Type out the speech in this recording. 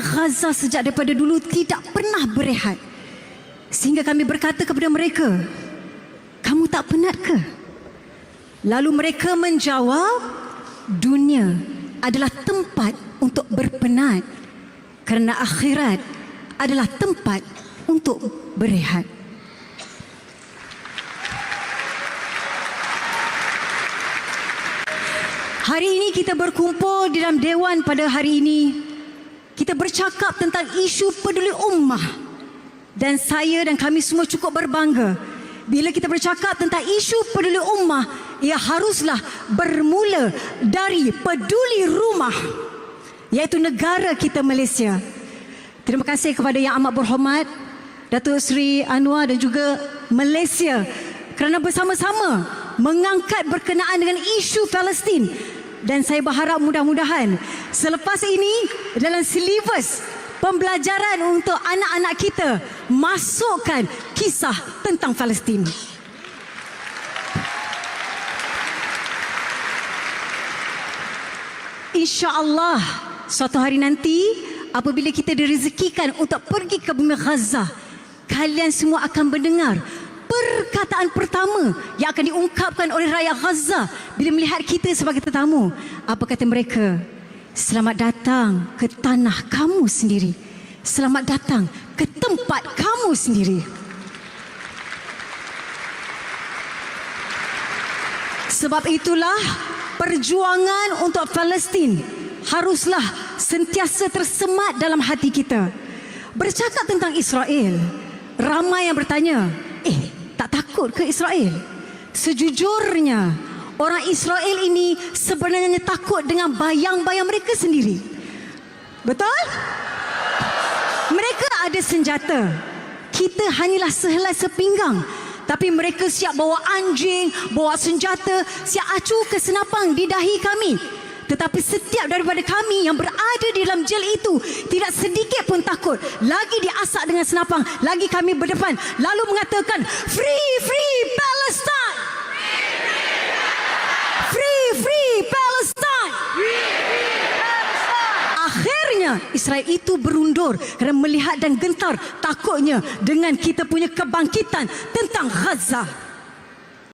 Gaza sejak daripada dulu tidak pernah berehat. Sehingga kami berkata kepada mereka, kamu tak penat ke? Lalu mereka menjawab, dunia adalah tempat untuk berpenat kerana akhirat adalah tempat untuk berehat. Hari ini kita berkumpul di dalam dewan pada hari ini. Kita bercakap tentang isu peduli ummah. Dan saya dan kami semua cukup berbangga bila kita bercakap tentang isu peduli ummah, ia haruslah bermula dari peduli rumah iaitu negara kita Malaysia. Terima kasih kepada yang amat berhormat Datuk Seri Anwar dan juga Malaysia kerana bersama-sama mengangkat berkenaan dengan isu Palestin dan saya berharap mudah-mudahan selepas ini dalam silibus pembelajaran untuk anak-anak kita masukkan kisah tentang Palestin. InsyaAllah suatu hari nanti apabila kita direzekikan untuk pergi ke bumi Gaza, kalian semua akan mendengar perkataan pertama yang akan diungkapkan oleh rakyat Gaza bila melihat kita sebagai tetamu. Apa kata mereka? Selamat datang ke tanah kamu sendiri. Selamat datang ke tempat kamu sendiri. Sebab itulah perjuangan untuk Palestin haruslah sentiasa tersemat dalam hati kita. Bercakap tentang Israel, ramai yang bertanya, tak takut ke Israel? Sejujurnya, orang Israel ini sebenarnya takut dengan bayang-bayang mereka sendiri. Betul? Mereka ada senjata. Kita hanyalah sehelai sepinggang. Tapi mereka siap bawa anjing, bawa senjata, siap acuh ke senapang di dahi kami. Tetapi setiap daripada kami yang berada di dalam jel itu tidak sedikit pun takut. Lagi diasak dengan senapang, lagi kami berdepan lalu mengatakan free free Palestine. Free free Palestine. Akhirnya Israel itu berundur kerana melihat dan gentar takutnya dengan kita punya kebangkitan tentang Gaza.